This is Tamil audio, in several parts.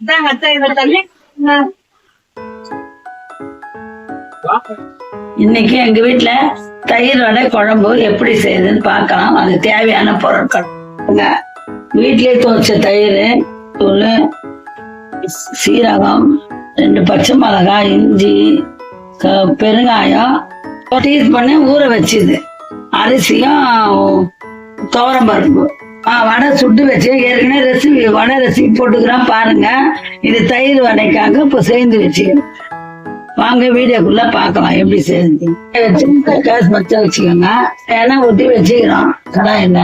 இந்தாங்க அத்தை இதை தள்ளி இன்னைக்கு எங்க வீட்டுல தயிர் வடை குழம்பு எப்படி செய்யுதுன்னு பார்க்கலாம். அது தேவையான பொருட்கள். வீட்டிலே துவச்ச துவைச்ச தயிர் தூள் சீரகம் ரெண்டு பச்சை மிளகாய் இஞ்சி க- பெருங்காயம். டீஸ் பண்ணி ஊற வச்சுது. அரிசியும் துவரம் பருப்பு. வடை சுட்டு வச்சு ஏற்கனவே ரெசிபி வடை ரெசிபி போட்டுக்கிறான் பாருங்க. இது தயிர் வடைக்காக இப்போ சேர்ந்து வச்சு வாங்க வீடியோக்குள்ள பார்க்கலாம் எப்படி சேர்ந்து. வச்சு கேஸ் பச்சை வச்சுக்கோங்க. எண்ணெய் ஊற்றி வச்சுக்கிறோம். கடாயில்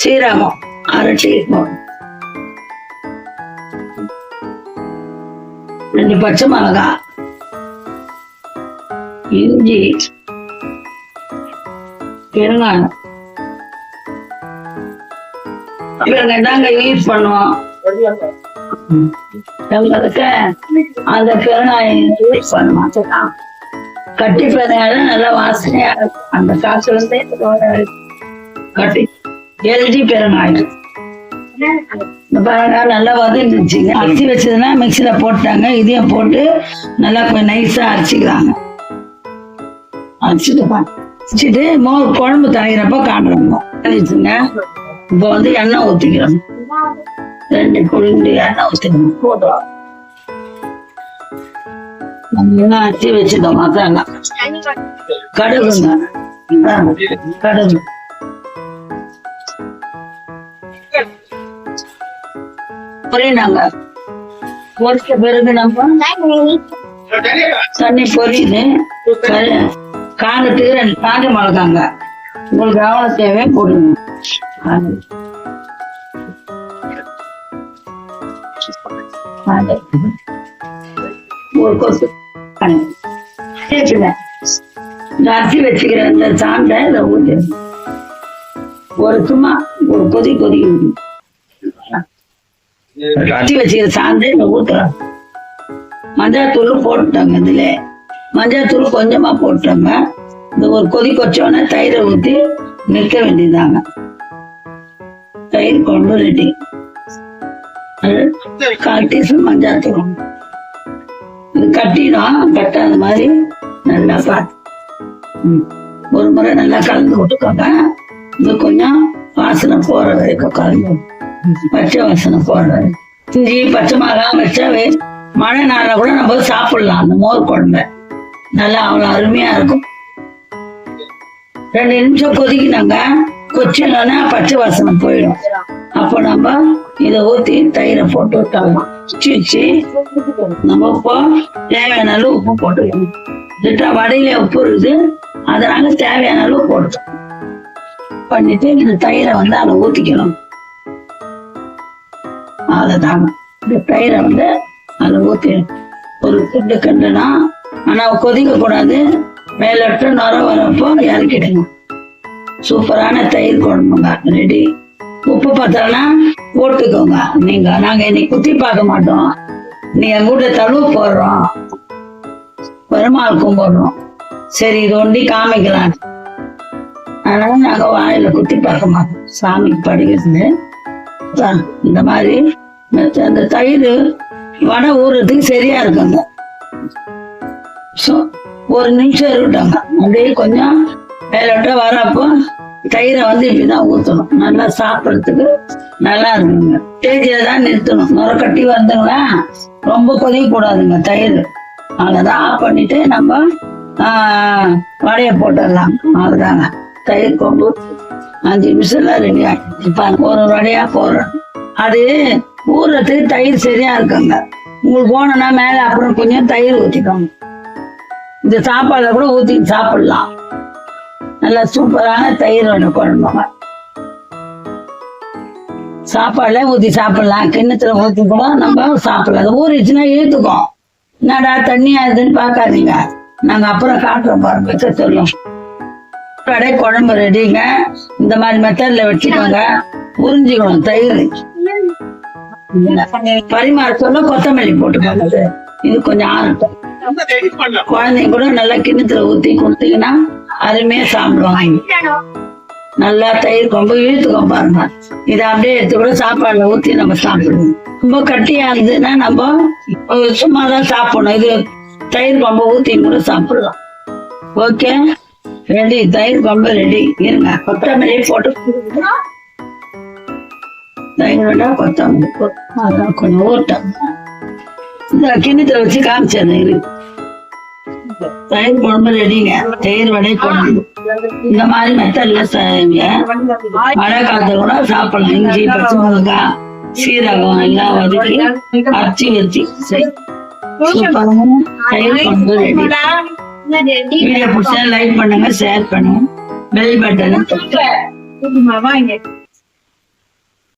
சீரகம் அரை டீஸ்பூன். ரெண்டு பச்சை மிளகாய். இஞ்சி. பெருங்காயம். இவங்க நாங்க யூஸ் பண்ணுவோம் எங்களுக்கு அந்த பெருங்காயம் யூஸ் பண்ணுவோம் கட்டி பெருங்காயம் நல்லா வாசனையா இருக்கும். அந்த காசுல இருந்தே கட்டி எல்ஜி பெருங்காயம் பாருங்க நல்லா வதந்துச்சுங்க அரிசி வச்சதுன்னா மிக்சியில போட்டாங்க. இதையும் போட்டு நல்லா கொஞ்சம் நைஸா அரைச்சிக்கிறாங்க. அரைச்சிட்டு அரைச்சிட்டு மோர் குழம்பு தாயிறப்ப காட்டுறோங்க. இப்போ வந்து எண்ணெய் ஊற்றிக்கிறோம் ரெண்டு குழிண்டு எண்ணெய் ஊற்றிக்கணும் போதும். நல்லா அரைச்சி வச்சுக்கோங்க மசாலா கடுகுங்க. கடுகு. புரியுனாங்க பொரிச்ச பிறகு நம்ம தண்ணி பொரியுது காஞ்சிட்டு ரெண்டு காஞ்ச மிளகாங்க. உங்களுக்கு எவ்வளவு தேவையோ போடுங்க அரிசி வச்சுக்கிற இந்த சாந்தை இதை ஊத்து ஒரு சும்மா ஒரு கொதி கொதி அரிசி வச்சுக்கிற சாந்தை இதை ஊத்துறோம் மஞ்சாத்தூள் போட்டுட்டாங்க இதுல மஞ்சாத்தூள் கொஞ்சமா போட்டுட்டாங்க. இந்த ஒரு கொதி கொச்சோன்னே தயிரை ஊத்தி நிற்க வேண்டியதாங்க தயிர் குழம்பு ரெடி கால் டீஸ்பூன் மஞ்சள் தூள் இது கட்டிடும் கட்டாத மாதிரி நல்லா பார்த்து. ஒரு முறை நல்லா கலந்து விட்டுக்கோங்க இது கொஞ்சம் வாசனை போற வரைக்கும் கலந்து. பச்சை வாசனை போற வரைக்கும். இஞ்சி பச்சை மிளகாய் வச்சாவே மழை நாள்ல கூட நம்ம சாப்பிடலாம் அந்த மோர் குழம்பு. நல்லா அவ்வளோ அருமையா இருக்கும். ரெண்டு நிமிஷம் கொதிக்கினாங்க கொச்சினோன்னா பச்சை வாசனை போயிடும். அப்போ நம்ம இதை ஊற்றி தயிரை போட்டு விட்டோம்னா வச்சு நம்ம இப்போ தேவையான அளவு உப்பு போட்டுக்கணும் திட்டா வடையில உப்பு இருக்குது. அதனால தேவையான அளவு போட்டு பண்ணிட்டு இந்த தயிரை வந்து அதில் ஊற்றிக்கணும் அவ்வளோதாங்க இந்த தயிரை வந்து அதில் ஊற்றி ஒரு கிண்டு கண்டுனா ஆனால் கொதிக்க கூடாது மேலட்டு நுர வரப்போ இறக்கிடுங்க சூப்பரான தயிர் குழம்புங்க ரெடி. உப்பு பத்திரம்னா போட்டுக்கோங்க. நீங்க நாங்க இன்னைக்கு குத்தி பார்க்க மாட்டோம். நீ எங்க தழுவு போடுறோம். பெருமாள் கும்பிடுறோம். சரி இது ஒண்டி காமிக்கலாம். அதனால நாங்க வாயில குத்தி பார்க்க மாட்டோம். சாமிக்கு படிக்கிறது. இந்த மாதிரி. அந்த தயிர் வடை ஊறுறதுக்கு சரியா இருக்குங்க. ஸோ ஒரு நிமிஷம் இருக்கட்டாங்க அப்படியே கொஞ்சம் மேலோட்ட வரப்போ தயிரை வந்து இப்படிதான் ஊற்றணும் நல்லா சாப்பிட்றதுக்கு நல்லா இருக்குங்க. ஸ்டேஜில் தான் நிறுத்தணும். நுர கட்டி வந்துங்களா ரொம்ப கொதிக்க கூடாதுங்க தயிர். அவ்வளோதான் ஆஃப் பண்ணிட்டு நம்ம ஆஹ், வடையை போட்டுடலாம். அவ்வளோதாங்க தயிர் கொண்டு அஞ்சு நிமிஷம்ல ரெடி ஆகிடுச்சு இப்போ ஒரு வடையா போடுறோம். அது ஊறுறதுக்கு தயிர் சரியா இருக்குங்க. உங்களுக்கு போனோம்னா மேலே அப்புறம் கொஞ்சம் தயிர் ஊற்றிக்கோங்க இந்த சாப்பாடை கூட ஊற்றி சாப்பிடலாம். நல்ல சூப்பரான தயிர் ஒன்று குழம்புங்க சாப்பாடுல ஊற்றி சாப்பிடலாம். கிண்ணத்துல ஊற்றி கூட நம்ம சாப்பிடலாம். அது ஊறிச்சுன்னா இழுத்துக்கும். என்னடா தண்ணி ஆகுதுன்னு பார்க்காதீங்க. நாங்க அப்புறம் காட்டுறோம் பாருங்க. மிச்ச சொல்லும். கடை குழம்பு ரெடிங்க. இந்த மாதிரி மெத்தட்ல வச்சுக்கோங்க. உறிஞ்சிக்கணும் தயிர். பரிமாற சொல்ல கொத்தமல்லி போட்டுக்கோங்க. இது. கொஞ்சம் ஆறட்டும். குழந்தைங்க கூட நல்லா கிண்ணத்துல ஊத்தி கொடுத்தீங்கன்னா அருமையா சாப்பிடுவாங்க. நல்லா தயிர் கொம்பு இழுத்துக்கும் பாருங்க. இதை அப்படியே எடுத்து கூட சாப்பாடுல ஊத்தி நம்ம சாப்பிடுவோம். ரொம்ப கட்டியா இருந்ததுன்னா நம்ம சும்மா தான் சாப்பிடணும். இது தயிர் கொம்பு ஊத்தி கூட சாப்பிடலாம். ஓகே ரெடி தயிர் கொம்பு ரெடி இருங்க. கொத்தமல்லி போட்டு தயிர் வேணா கொத்தமல்லி கொஞ்சம் ஊட்டம் இந்த கிண்ணத்துல வச்சு காமிச்சேன் இருக்கு தயிர் குழம்பு ரெடிங்க தயிர் வடை குழம்பு இந்த மாதிரி மெத்தட்ல செய்யுங்க. மழை காலத்துல கூட சாப்பிடலாம். இஞ்சி பச்சை மிளகாய் சீரகம் எல்லாம் வதக்கி அரைச்சி வச்சு தயிர் குழம்பு ரெடி வீடியோ பிடிச்சா லைக் பண்ணுங்க ஷேர் பண்ணுங்க. Bell button